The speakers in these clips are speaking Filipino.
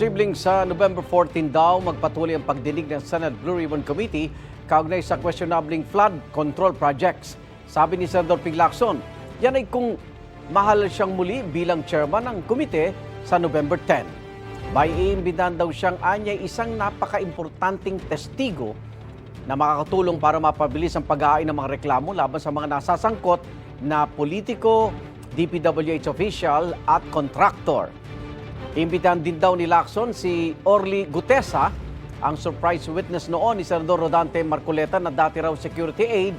Posibleng sa November 14 daw magpatuloy ang pagdinig ng Senate Blue Ribbon Committee kaugnay sa questionabling flood control projects. Sabi ni Senador Ping Lacson, yan ay kung mahal siyang muli bilang chairman ng komite sa November 10. May iimbidan daw siyang anyay isang napaka-importanting testigo na makakatulong para mapabilis ang pag-aay ng mga reklamo laban sa mga nasasangkot na politiko, DPWH official at contractor. Imbitan din daw ni Lacson si Orly Gutesa, ang surprise witness noon ni Senador Rodante Marcoleta na dati raw security aide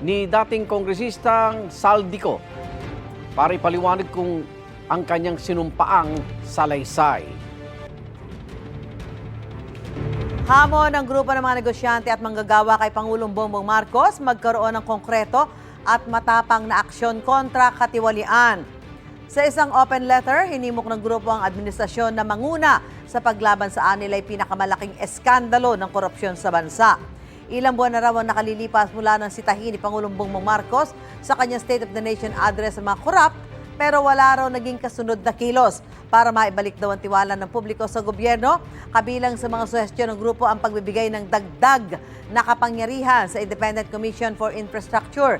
ni dating kongresistang Saldico para ipaliwanag kung ang kanyang sinumpaang salaysay. Hamon ng grupo ng mga negosyante at manggagawa kay Pangulong Bongbong Marcos magkaroon ng konkreto at matapang na aksyon kontra katiwalian. Sa isang open letter, hinimok ng grupo ang administrasyon na manguna sa paglaban sa anilay pinakamalaking eskandalo ng korupsyon sa bansa. Ilang buwan na raw ang nakalilipas mula ng sitahin ni Pangulong Bongbong Marcos sa kanyang State of the Nation address sa mga korap pero wala raw naging kasunod na kilos para maibalik daw ang tiwala ng publiko sa gobyerno. Kabilang sa mga suhestyon ng grupo ang pagbibigay ng dagdag na kapangyarihan sa Independent Commission for Infrastructure.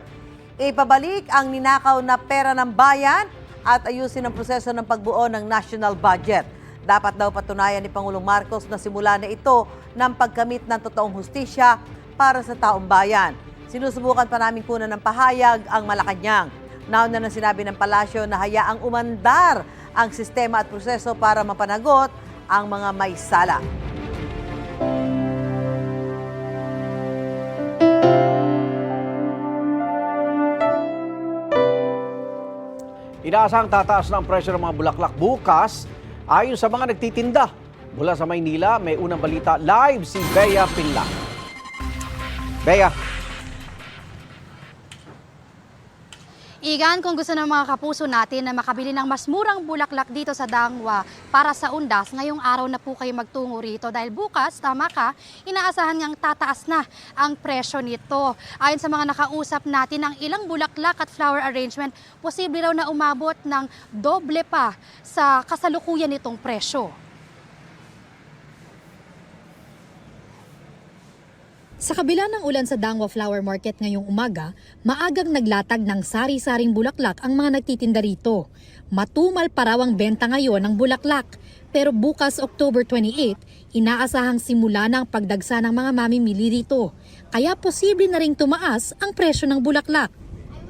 Ipabalik ang ninakaw na pera ng bayan at ayusin ang proseso ng pagbuo ng national budget. Dapat daw patunayan ni Pangulong Marcos na simula na ito ng pagkamit ng totoong hustisya para sa taong bayan. Sinusubukan pa namin kunan ng pahayag ang Malacanang. Nauna na sinabi ng palasyo na hayaang umandar ang sistema at proseso para mapanagot ang mga may sala. Inaasahang tataas na ang presyo ng mga bulaklak bukas ayon sa mga nagtitinda. Mula sa Maynila, may unang balita live si Bea Pinla. Bea, Igan, kung gusto ng mga kapuso natin na makabili ng mas murang bulaklak dito sa Dangwa para sa Undas, ngayong araw na po kayo magtungo rito dahil bukas, tama ka, inaasahan niyang tataas na ang presyo nito. Ayon sa mga nakausap natin, ang ilang bulaklak at flower arrangement, posible raw na umabot ng doble pa sa kasalukuyan nitong presyo. Sa kabila ng ulan sa Dangwa Flower Market ngayong umaga, maagang naglatag ng sari-saring bulaklak ang mga nagtitinda rito. Matumal pa raw ang benta ngayon ng bulaklak. Pero bukas October 28, inaasahang simula ang pagdagsa ng mga mamimili rito. Kaya posible na ring tumaas ang presyo ng bulaklak.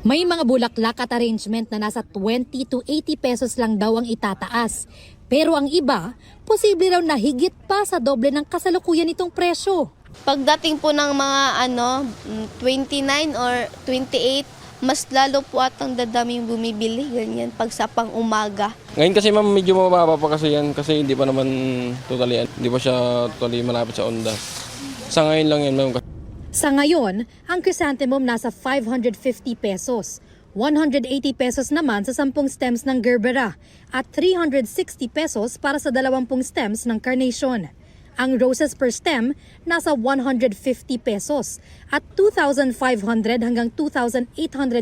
May mga bulaklak at arrangement na nasa 20 to 80 pesos lang daw ang itataas. Pero ang iba, posible raw na higit pa sa doble ng kasalukuyan itong presyo. Pagdating po ng mga ano, mm, 29 or 28, mas lalo po atang dadaming bumibili, ganyan, pag sa pang umaga. Ngayon kasi ma'am medyo mababa pa kasi yan kasi hindi pa naman totally, hindi pa siya totally malapit sa onda. Sa ngayon lang yan ma'am. Sa ngayon, ang chrysanthemum nasa 550 pesos. 180 pesos naman sa 10 stems ng gerbera at 360 pesos para sa 20 stems ng carnation. Ang roses per stem nasa 150 pesos at 2,500 hanggang 2,800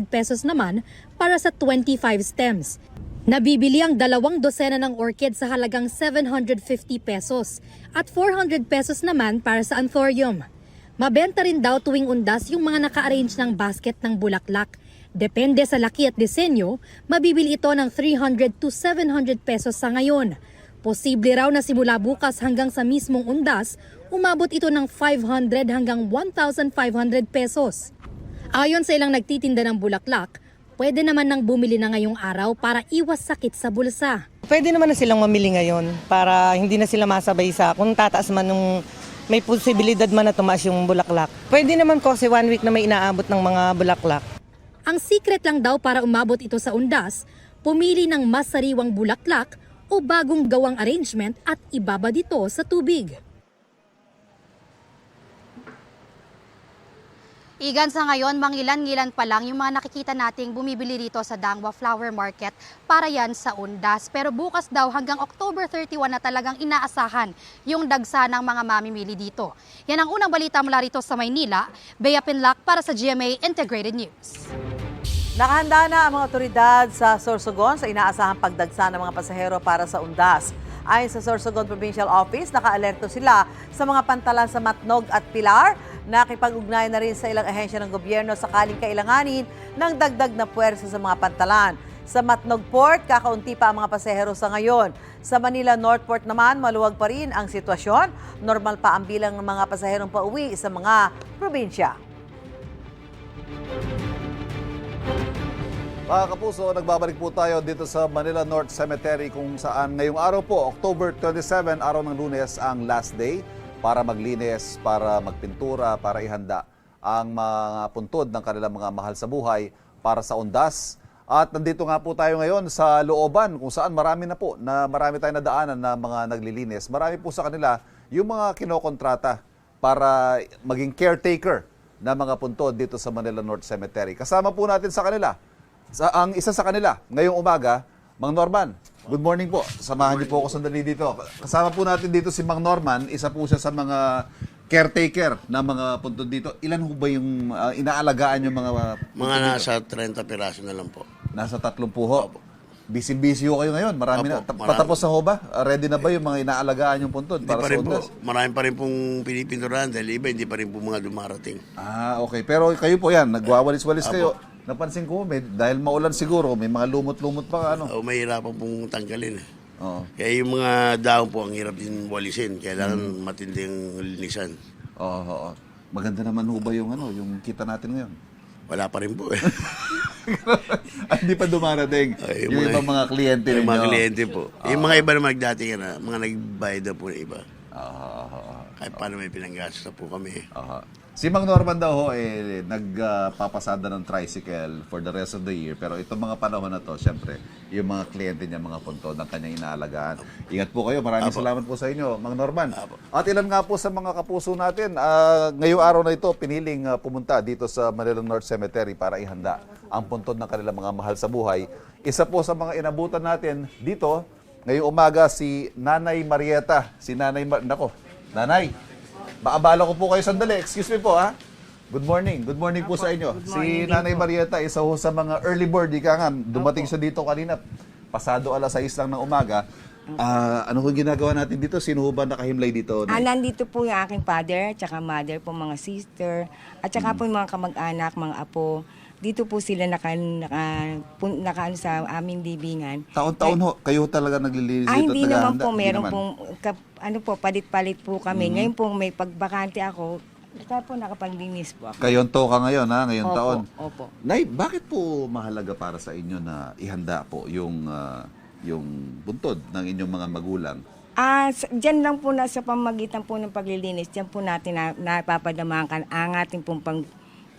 pesos naman para sa 25 stems. Nabibili ang dalawang dosena ng orchid sa halagang 750 pesos at 400 pesos naman para sa anthurium. Mabenta rin daw tuwing undas yung mga naka-arrange ng basket ng bulaklak. Depende sa laki at disenyo, mabibili ito ng 300 to 700 pesos sa ngayon. Posible raw na simula bukas hanggang sa mismong undas, umabot ito ng 500 hanggang 1,500 pesos. Ayon sa ilang nagtitinda ng bulaklak, pwede naman nang bumili na ngayong araw para iwas sakit sa bulsa. Pwede naman na silang mamili ngayon para hindi na sila masabay sa kung tataas man nung may posibilidad man na tumaas yung bulaklak. Pwede naman kasi one week na may inaabot ng mga bulaklak. Ang secret lang daw para umabot ito sa undas, pumili ng mas sariwang bulaklak o bagong gawang arrangement at ibaba dito sa tubig. Igan sa ngayon, mangilan-ngilan pa lang yung mga nakikita nating bumibili rito sa Dangwa Flower Market para yan sa Undas. Pero bukas daw hanggang October 31 na talagang inaasahan yung dagsa ng mga mamimili dito. Yan ang unang balita mula rito sa Maynila. Bea Pinlac para sa GMA Integrated News. Nakahanda na ang mga otoridad sa Sorsogon sa inaasahang pagdagsa ng mga pasahero para sa Undas. Ayon sa Sorsogon Provincial Office, nakaalerto sila sa mga pantalan sa Matnog at Pilar. Nakipag-ugnayan na rin sa ilang ahensya ng gobyerno sakaling kailanganin ng dagdag na puwersa sa mga pantalan. Sa Matnog Port, kakaunti pa ang mga pasahero sa ngayon. Sa Manila Northport naman, maluwag pa rin ang sitwasyon. Normal pa ang bilang ng mga pasaherong pauwi sa mga probinsya. Mga kapuso, nagbabalik po tayo dito sa Manila North Cemetery kung saan ngayong araw po, October 27, araw ng lunes, ang last day para maglinis, para magpintura, para ihanda ang mga puntod ng kanilang mga mahal sa buhay para sa undas. At nandito nga po tayo ngayon sa looban kung saan marami na po, na marami tayong nadaanan na mga naglilinis. Marami po sa kanila yung mga kinokontrata para maging caretaker ng mga puntod dito sa Manila North Cemetery. Kasama po natin sa kanila sa, ang isa sa kanila, ngayong umaga, Mang Norman. Good morning po. Samahan niyo po ako sandali dito. Kasama po natin dito si Mang Norman. Isa po siya sa mga caretaker ng mga puntod dito. Ilan ho ba yung ah, inaalagaan yung mga puntod Mga dito? nasa 30 piraso na lang po. Nasa tatlong puho. Busy-busy ho kayo ngayon. Marami na. Opo, Ta- marami. Patapos na ho ba? Ah, Ready na ba yung mga inaalagaan yung puntod Hindi para pa sa rin po. undas? Marami pa rin pong pinipinturahan dahil iba hindi pa rin po mga dumarating. Ah, okay. Pero kayo po yan, nagwawalis-walis kayo. Napansin ko, may, dahil maulan siguro, may mga lumot-lumot pa ano. O mahirapan pong tanggalin. eh. Oo. Kaya yung mga dahon po ang hirap din walisin. Kailangan matinding linisan. Oo, oo. Maganda naman ho ba yung ano, yung kita natin ngayon? Wala pa rin po eh. Ay, hindi pa dumarating. Ay, yung, ibang mga kliyente Yung ninyo. mga kliyente po. Yung mga iba naman dati na, mga nagbayad na po na iba. Oo, oo, oo. Kahit paano may pinanggastos na po kami. Aha. Si Mang Norman daw ho, eh, nagpapasada ng tricycle for the rest of the year. Pero itong mga panahon na to, syempre, yung mga kliyente niya, mga punto ng kanyang inaalagaan. Ingat po kayo. Maraming salamat po sa inyo, Mang Norman. At ilan nga po sa mga kapuso natin, ah, ngayong araw na ito, piniling ah, pumunta dito sa Manila North Cemetery para ihanda ang puntod ng kanilang mga mahal sa buhay. Isa po sa mga inabutan natin dito, ngayong umaga, si Nanay Marieta. Si Nanay Mar... Nako, Nanay, Baabala ko po kayo sandali. Excuse me po ha. Good morning. Good morning po sa inyo. Si Nanay Marieta, isa ho sa mga early bird. Ika nga, dumating siya dito kanina. Pasado alas 6 lang ng umaga. Ah, ano kung ginagawa natin dito? Sino ho ba nakahimlay dito? Ah, nandito po yung aking father, tsaka mother po, mga sister, at tsaka po yung mga kamag-anak, mga apo. Dito po sila naka, naka, pun- naka ano sa aming libingan. Taon-taon ho, kayo natalaga naglilinis Ah, dito? hindi at naman naghahanda? po, Hindi meron naman. Mm-hmm. pong, kap- ano po, palit-palit po kami. Ngayon po, may pagbakante ako, kaya po nakapaglinis po ako. Kayo ang toka ngayon ha, ngayong Opo, taon. opo. Nay, bakit po mahalaga para sa inyo na ihanda po yung ah, yung buntod ng inyong mga magulang? Ah, sa- dyan lang po na sa pamagitan po ng paglilinis, dyan po natin na, napapadamakan ang ating pong pang,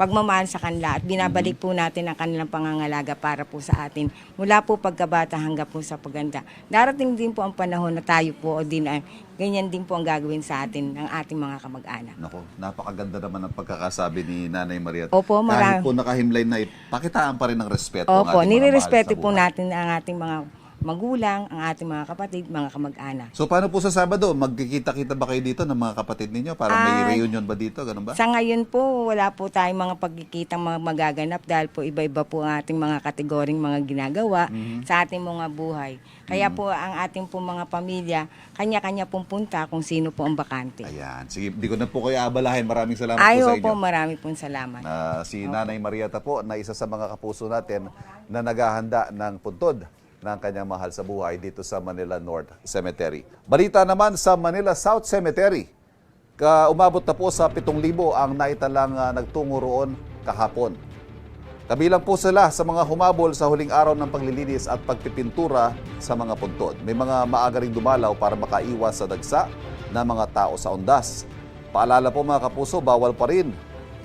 pagmamahal sa kanila at binabalik po natin ang kanilang pangangalaga para po sa atin mula po pagkabata hanggang po sa paganda. Darating din po ang panahon na tayo po o din ay ganyan din po ang gagawin sa atin ng ating mga kamag-anak. Nako, napakaganda naman ang pagkakasabi ni Nanay Maria. Opo, Kahit marami. po nakahimlay na, pakitaan pa rin ng respeto ang Opo, sa po natin ang ating mga magulang, ang ating mga kapatid, mga kamag-anak. So paano po sa Sabado? Magkikita-kita ba kayo dito ng mga kapatid ninyo? Para may Ah, reunion ba dito? Ganun ba? Sa ngayon po, wala po tayong mga pagkikitang mga magaganap dahil po iba-iba po ang ating mga kategoring mga ginagawa Mhm. sa ating mga buhay. Kaya po ang ating po mga pamilya, kanya-kanya pong punta kung sino po ang bakante. Ayan. Sige, di ko na po kayo abalahin. Maraming salamat po Ayaw sa inyo. po, marami pong salamat. na si Nanay Marieta po na isa sa mga kapuso natin na naghahanda ng puntod ng kanyang mahal sa buhay dito sa Manila North Cemetery. Balita naman sa Manila South Cemetery. Ka umabot na po sa 7,000 ang naitalang ah, nagtungo roon kahapon. Kabilang po sila sa mga humabol sa huling araw ng paglilinis at pagpipintura sa mga puntod. May mga maaga ring dumalaw para makaiwas sa dagsa ng mga tao sa undas. Paalala po mga kapuso, bawal pa rin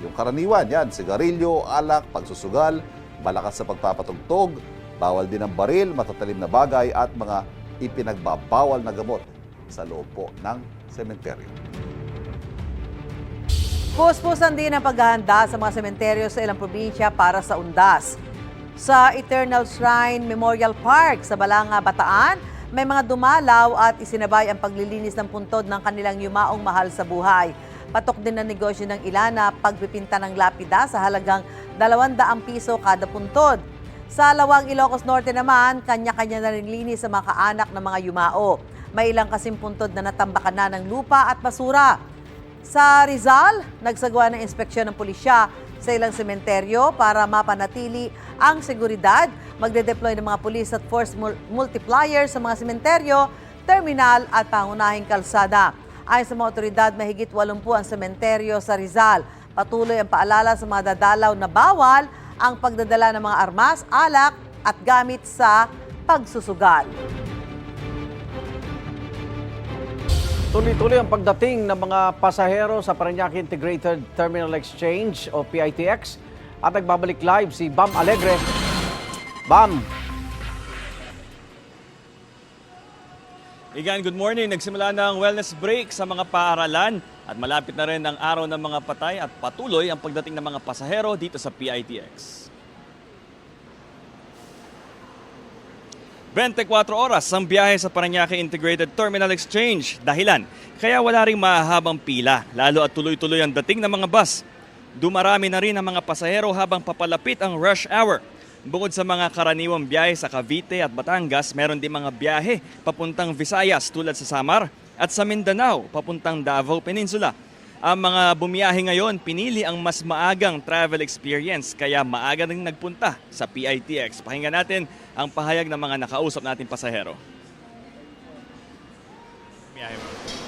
yung karaniwan, yan, sigarilyo, alak, pagsusugal, malakas sa pagpapatugtog, bawal din ang baril, matatalim na bagay at mga ipinagbabawal na gamot sa loob po ng sementeryo. Puspusan din ang paghahanda sa mga sementeryo sa ilang probinsya para sa undas. Sa Eternal Shrine Memorial Park sa Balanga, Bataan, may mga dumalaw at isinabay ang paglilinis ng puntod ng kanilang yumaong mahal sa buhay. Patok din ang negosyo ng ilan na pagpipinta ng lapida sa halagang 200 piso kada puntod. Sa Lawang Ilocos Norte naman, kanya-kanya na rin linis sa mga kaanak ng mga yumao. May ilang kasing puntod na natambakan na ng lupa at basura. Sa Rizal, nagsagawa ng inspeksyon ng pulisya sa ilang sementeryo para mapanatili ang seguridad. Magde-deploy ng mga pulis at force mul- multiplier sa mga sementeryo, terminal at pangunahing kalsada. Ayon sa mga otoridad, mahigit 80 ang sementeryo sa Rizal. Patuloy ang paalala sa mga dadalaw na bawal ang pagdadala ng mga armas, alak at gamit sa pagsusugal. Tuloy-tuloy ang pagdating ng mga pasahero sa Parañaque Integrated Terminal Exchange o PITX at nagbabalik live si Bam Alegre. Bam, Igan, good morning. Nagsimula na ang wellness break sa mga paaralan at malapit na rin ang araw ng mga patay at patuloy ang pagdating ng mga pasahero dito sa PITX. 24 oras ang biyahe sa Parañaque Integrated Terminal Exchange. Dahilan, kaya wala ring mahahabang pila, lalo at tuloy-tuloy ang dating ng mga bus. Dumarami na rin ang mga pasahero habang papalapit ang rush hour. Bukod sa mga karaniwang biyahe sa Cavite at Batangas, meron din mga biyahe papuntang Visayas tulad sa Samar at sa Mindanao papuntang Davao Peninsula. Ang mga bumiyahe ngayon pinili ang mas maagang travel experience kaya maaga rin nagpunta sa PITX. Pakinggan natin ang pahayag ng mga nakausap nating pasahero. Biyahe mo.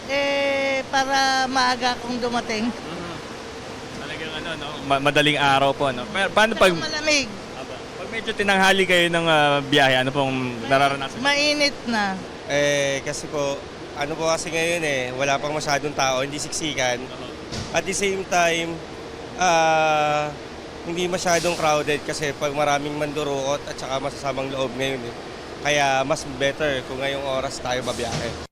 Eh, para maaga akong dumating. Talagang ano, no? Ma- madaling araw po, no? Pero paano pag, Malamig, medyo tinanghali kayo ng ah, biyahe, ano pong nararanasan? mainit na. Eh, kasi po, ano po kasi ngayon eh, wala pang masyadong tao, hindi siksikan. At the same time, ah, hindi masyadong crowded kasi pag maraming mandurukot at saka masasamang loob ngayon eh. Kaya mas better kung ngayong oras tayo babiyahe.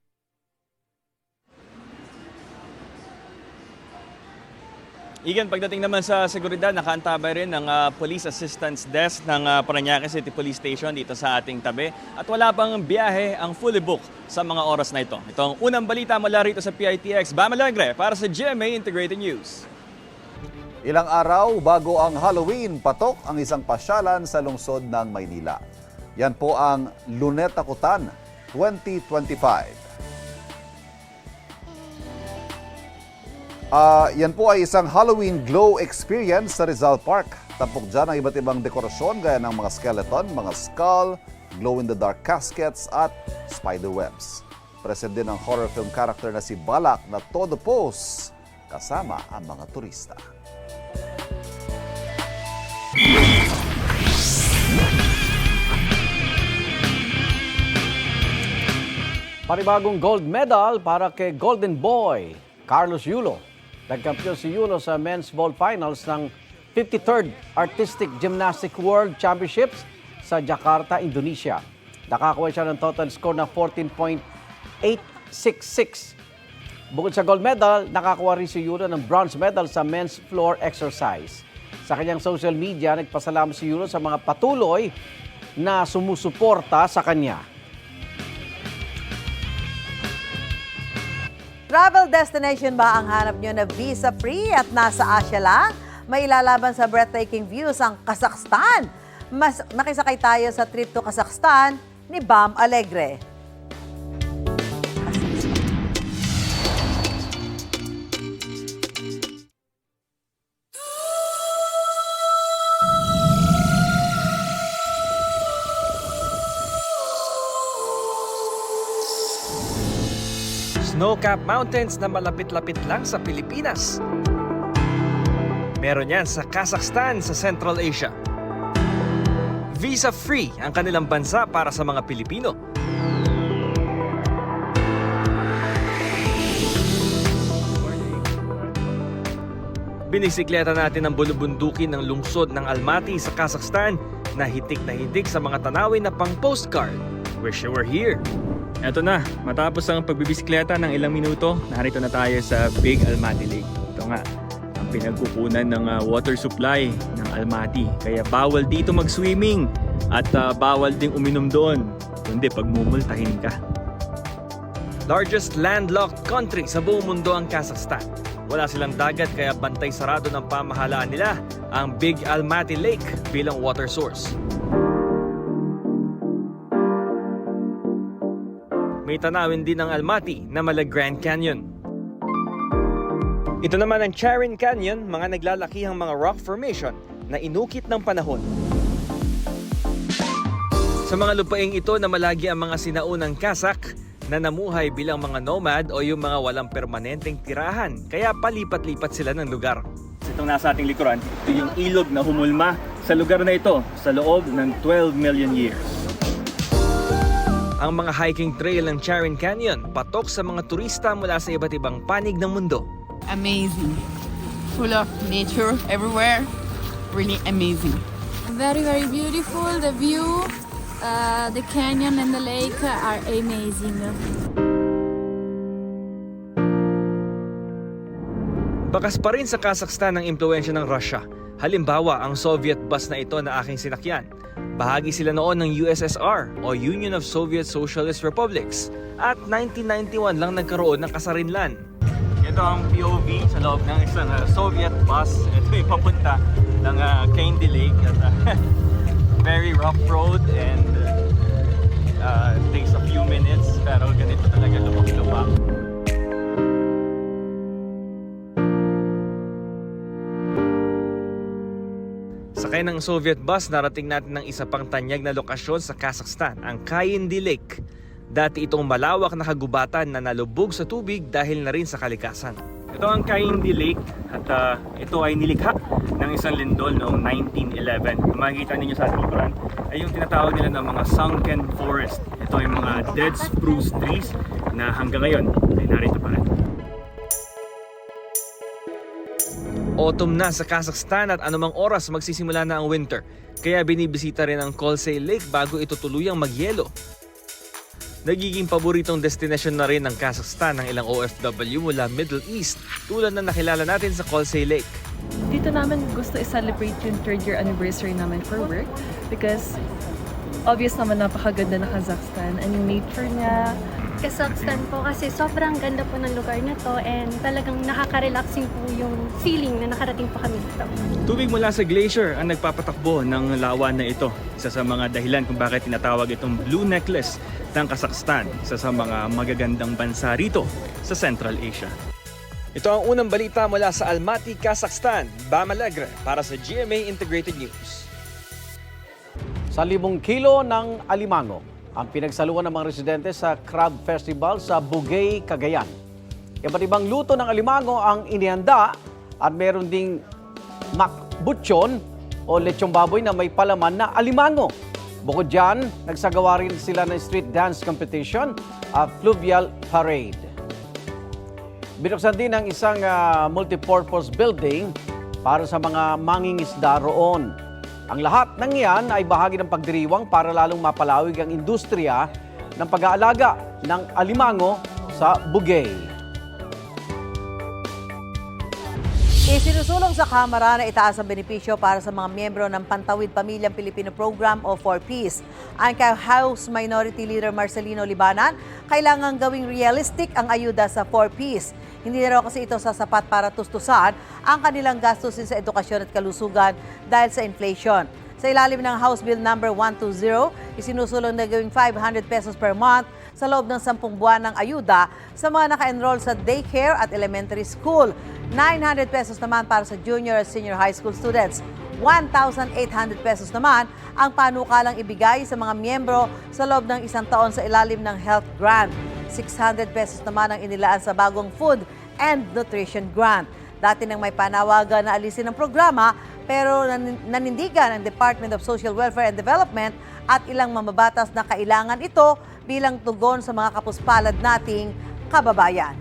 Igan, pagdating naman sa seguridad, nakaantabay rin ng ah, Police Assistance Desk ng ah, Parañaque City Police Station dito sa ating tabi. At wala pang biyahe ang fully booked sa mga oras na ito. Ito ang unang balita mula rito sa PITX. Bam Alegre para sa GMA Integrated News. Ilang araw bago ang Halloween, patok ang isang pasyalan sa lungsod ng Maynila. Yan po ang Luneta Kutan 2025. Ah, yan po ay isang Halloween glow experience sa Rizal Park. Tampok dyan ang iba't ibang dekorasyon gaya ng mga skeleton, mga skull, glow-in-the-dark caskets at spider webs. Present din ang horror film character na si Balak na todo pose kasama ang mga turista. Panibagong gold medal para kay Golden Boy, Carlos Yulo. Nagkampiyon si Yulo sa men's ball finals ng 53rd Artistic Gymnastic World Championships sa Jakarta, Indonesia. Nakakuha siya ng total score na 14.866. Bukod sa gold medal, nakakuha rin si Yulo ng bronze medal sa men's floor exercise. Sa kanyang social media, nagpasalamat si Yulo sa mga patuloy na sumusuporta sa kanya. Travel destination ba ang hanap nyo na visa-free at nasa Asia lang? May ilalaban sa breathtaking views ang Kazakhstan. Mas makisakay tayo sa trip to Kazakhstan ni Bam Alegre. Snow-capped mountains na malapit-lapit lang sa Pilipinas. Meron yan sa Kazakhstan sa Central Asia. Visa-free ang kanilang bansa para sa mga Pilipino. Binisikleta natin ang bulubundukin ng lungsod ng Almaty sa Kazakhstan na hitik na hitik sa mga tanawin na pang postcard. Wish you were here. Eto na, matapos ang pagbibisikleta ng ilang minuto, narito na tayo sa Big Almaty Lake. Ito nga, ang pinagkukunan ng ah, water supply ng Almaty. Kaya bawal dito mag-swimming at ah, bawal ding uminom doon. Kundi pagmumultahin ka. Largest landlocked country sa buong mundo ang Kazakhstan. Wala silang dagat kaya bantay sarado ng pamahalaan nila ang Big Almaty Lake bilang water source. May tanawin din ang Almaty na mala Grand Canyon. Ito naman ang Charin Canyon, mga naglalakihang mga rock formation na inukit ng panahon. Sa mga lupaing ito na malagi ang mga sinaunang kasak na namuhay bilang mga nomad o yung mga walang permanenteng tirahan, kaya palipat-lipat sila ng lugar. Itong nasa ating likuran, ito yung ilog na humulma sa lugar na ito sa loob ng 12 million years. Ang mga hiking trail ng Charin Canyon, patok sa mga turista mula sa iba't ibang panig ng mundo. amazing. Full of nature everywhere. Really amazing. Very, very beautiful. The view, uh, the canyon and the lake are amazing. Bakas pa rin sa Kazakhstan ang impluensya ng Russia. Halimbawa, ang Soviet bus na ito na aking sinakyan. Bahagi sila noon ng USSR o Union of Soviet Socialist Republics at 1991 lang nagkaroon ng kasarinlan. Ito ang POV sa loob ng isang uh, Soviet bus. Ito yung papunta ng uh, Candy Lake. At, uh, very rough road and uh, takes a few minutes pero ganito talaga lubak-lubak. Sakay ng Soviet bus, narating natin ng isa pang tanyag na lokasyon sa Kazakhstan, ang Kayindy Lake. Dati itong malawak na kagubatan na nalubog sa tubig dahil na rin sa kalikasan. Ito ang Kaindi Lake at uh, ito ay nilikha ng isang lindol noong 1911. Kung makikita ninyo sa likuran ay yung tinatawag nila ng mga sunken forest. Ito ay mga dead spruce trees na hanggang ngayon ay narito pa rin. Autumn na sa Kazakhstan at anumang oras magsisimula na ang winter. Kaya binibisita rin ang Kolsay Lake bago ito tuluyang magyelo. Nagiging paboritong destinasyon na rin ng Kazakhstan ng ilang OFW mula Middle East tulad na nakilala natin sa Kolsay Lake. dito namin gusto i-celebrate yung third year anniversary namin for work because obvious naman napakaganda na Kazakhstan and yung nature niya. Kazakhstan po kasi sobrang ganda po ng lugar na to and talagang nakaka-relaxing po yung feeling na nakarating po kami dito. Tubig mula sa glacier ang nagpapatakbo ng lawa na ito. Isa sa mga dahilan kung bakit tinatawag itong Blue Necklace ng Kazakhstan. Isa sa mga magagandang bansa rito sa Central Asia. Ito ang unang balita mula sa Almaty, Kazakhstan. Bam Alegre para sa GMA Integrated News. Sa libong kilo ng alimango, ang pinagsaluhan ng mga residente sa Crab Festival sa Bugay, Cagayan. Iba't ibang luto ng alimango ang inihanda at meron ding makbutyon o lechong baboy na may palaman na alimango. Bukod dyan, nagsagawa rin sila ng street dance competition at fluvial parade. Binuksan din ang isang ah, multipurpose building para sa mga mangingisda roon. Ang lahat ng iyan ay bahagi ng pagdiriwang para lalong mapalawig ang industriya ng pag-aalaga ng alimango sa Bugay. Isinusulong sa Kamara na itaas ang benepisyo para sa mga miyembro ng Pantawid Pamilyang Pilipino Program o 4Ps. Ang House Minority Leader Marcelino Libanan, kailangan gawing realistic ang ayuda sa 4Ps. Hindi na raw kasi ito sasapat para tustusan ang kanilang gastusin sa edukasyon at kalusugan dahil sa inflation. Sa ilalim ng House Bill number 120, isinusulong na gawing 500 pesos per month sa loob ng 10 buwan ng ayuda sa mga naka-enroll sa daycare at elementary school. 900 pesos naman para sa junior at senior high school students. 1,800 pesos naman ang panukalang ibigay sa mga miyembro sa loob ng isang taon sa ilalim ng health grant. 600 pesos naman ang inilaan sa bagong food and nutrition grant. Dati nang may panawagan na alisin ang programa pero nan- nanindigan ng Department of Social Welfare and Development at ilang mamabatas na kailangan ito bilang tugon sa mga kapuspalad nating kababayan.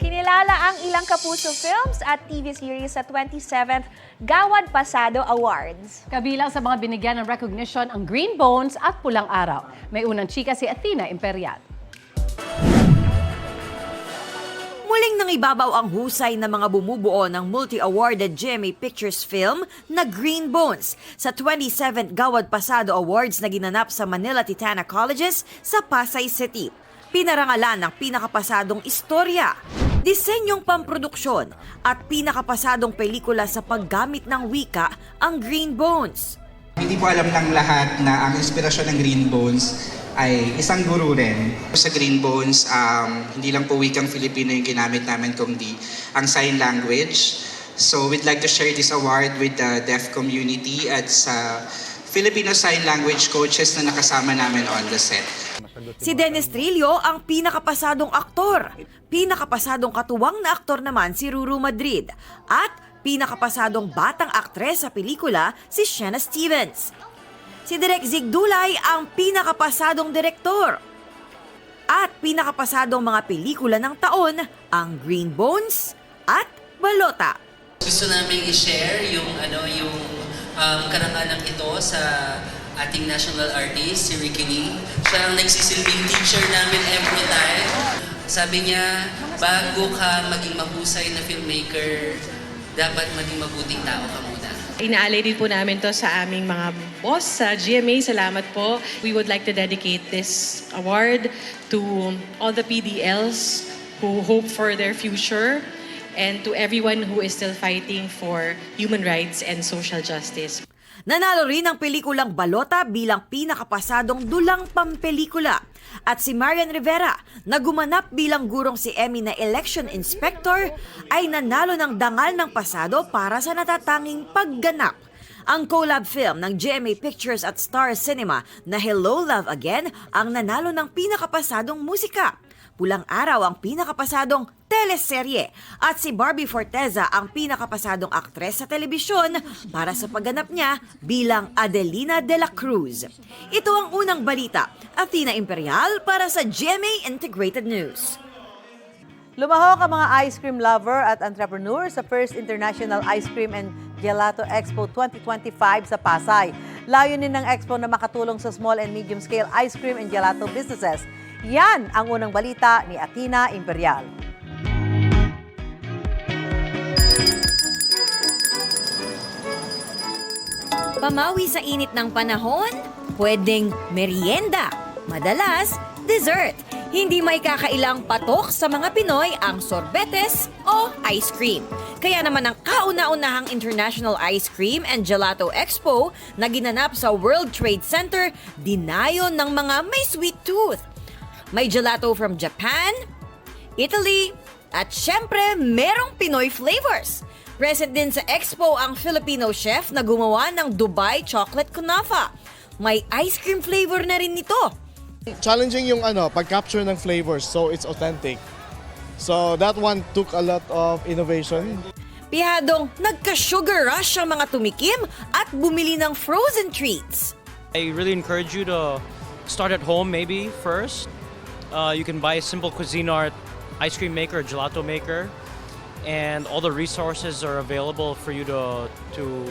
Kinilala ang ilang Kapuso Films at TV series sa 27th Gawad Pasado Awards. Kabilang sa mga binigyan ng recognition ang Green Bones at Pulang Araw. May unang chika si Athena Imperial. Muling nang ibabaw ang husay ng mga bumubuo ng multi-awarded GMA Pictures film na Green Bones sa 27th Gawad Pasado Awards na ginanap sa Manila Titana Colleges sa Pasay City. Pinarangalan ng pinakapasadong istorya. Disenyong pamproduksyon at pinakapasadong pelikula sa paggamit ng wika ang Green Bones. Hindi po alam ng lahat na ang inspirasyon ng Green Bones ay isang guru rin. Sa Green Bones, um, hindi lang po wikang Filipino yung ginamit namin, kundi ang sign language. So we'd like to share this award with the deaf community at sa Filipino Sign Language coaches na nakasama namin on the set. Si Dennis Trillo ang pinakapasadong aktor. Pinakapasadong katuwang na aktor naman si Ruru Madrid. At pinakapasadong batang aktres sa pelikula si Shanna Stevens. Si Direk Zig Dulay ang pinakapasadong direktor. At pinakapasadong mga pelikula ng taon ang Green Bones at Balota. Gusto namin i-share yung ano yung um, karangalang ito sa ating national artist, si Ricky Lee. Siya ang nagsisilbing teacher namin every time. Sabi niya, bago ka maging mahusay na filmmaker, dapat maging mabuting tao ka. Inaalay din po namin to sa aming mga boss sa GMA. Salamat po. We would like to dedicate this award to all the PDLs who hope for their future and to everyone who is still fighting for human rights and social justice. Nanalo rin ang pelikulang Balota bilang pinakapasadong dulang pampelikula. At si Marian Rivera, na gumanap bilang gurong si Emmy na election inspector, ay nanalo ng dangal ng pasado para sa natatanging pagganap. Ang collab film ng GMA Pictures at Star Cinema na Hello Love Again ang nanalo ng pinakapasadong musika. Pulang Araw ang pinakapasadong teleserye at si Barbie Forteza ang pinakapasadong aktres sa telebisyon para sa pagganap niya bilang Adelina de la Cruz. Ito ang unang balita, Athena Imperial para sa GMA Integrated News. Lumahok ang mga ice cream lover at entrepreneur sa First International Ice Cream and Gelato Expo 2025 sa Pasay. Layunin ng expo na makatulong sa small and medium scale ice cream and gelato businesses. Yan ang unang balita ni Athena Imperial. Pamawi sa init ng panahon, pwedeng merienda, madalas dessert. Hindi may kakailang patok sa mga Pinoy ang sorbetes o ice cream. Kaya naman ang kauna-unahang International Ice Cream and Gelato Expo na ginanap sa World Trade Center, dinayon ng mga may sweet tooth. May gelato from Japan, Italy, at syempre merong Pinoy flavors. Present din sa expo ang Filipino chef na gumawa ng Dubai Chocolate Kunafa. May ice cream flavor na rin nito. Challenging yung ano, pag-capture ng flavors so it's authentic. So that one took a lot of innovation. Pihadong nagka-sugar rush ang mga tumikim at bumili ng frozen treats. I really encourage you to start at home maybe first. Uh, you can buy a simple cuisine art ice cream maker, gelato maker, and all the resources are available for you to to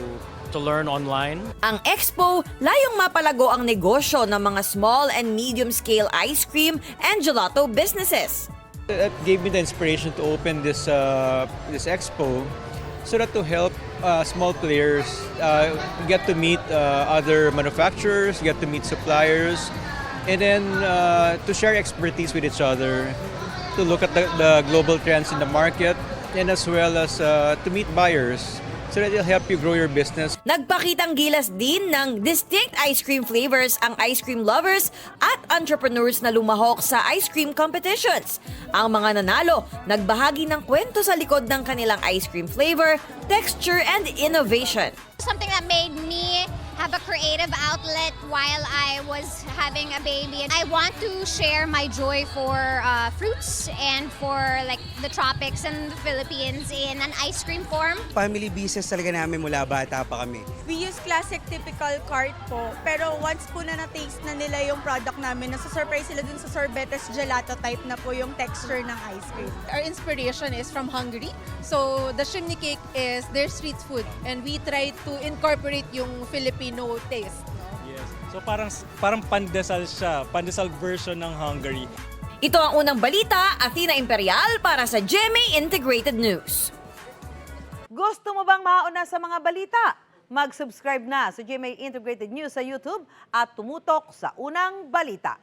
to learn online. Ang expo, layong mapalago ang negosyo ng mga small and medium scale ice cream and gelato businesses. That gave me the inspiration to open this uh, this expo so that to help uh, small players uh, get to meet uh, other manufacturers, get to meet suppliers, and then uh, to share expertise with each other, to look at the, the global trends in the market, and as well as uh, to meet buyers so that it'll help you grow your business. Nagpakitang gilas din ng distinct ice cream flavors ang ice cream lovers at entrepreneurs na lumahok sa ice cream competitions. Ang mga nanalo, nagbahagi ng kwento sa likod ng kanilang ice cream flavor, texture, and innovation. Something that made me have a creative outlet while I was having a baby. And I want to share my joy for uh, fruits and for like the tropics and the Philippines in an ice cream form. Family business talaga namin mula bata pa kami. We use classic typical cart po. Pero once po na na-taste na nila yung product namin, nasa-surprise sila dun sa sorbetes gelato type na po yung texture ng ice cream. Our inspiration is from Hungary. So the chimney cake is their street food. And we try to incorporate yung Filipino taste. Yes. So parang parang pandesal siya, pandesal version ng Hungary. Ito ang unang balita, Athena Imperial para sa GMA Integrated News. Gusto mo bang mauna sa mga balita? Mag-subscribe na sa GMA Integrated News sa YouTube at tumutok sa unang balita.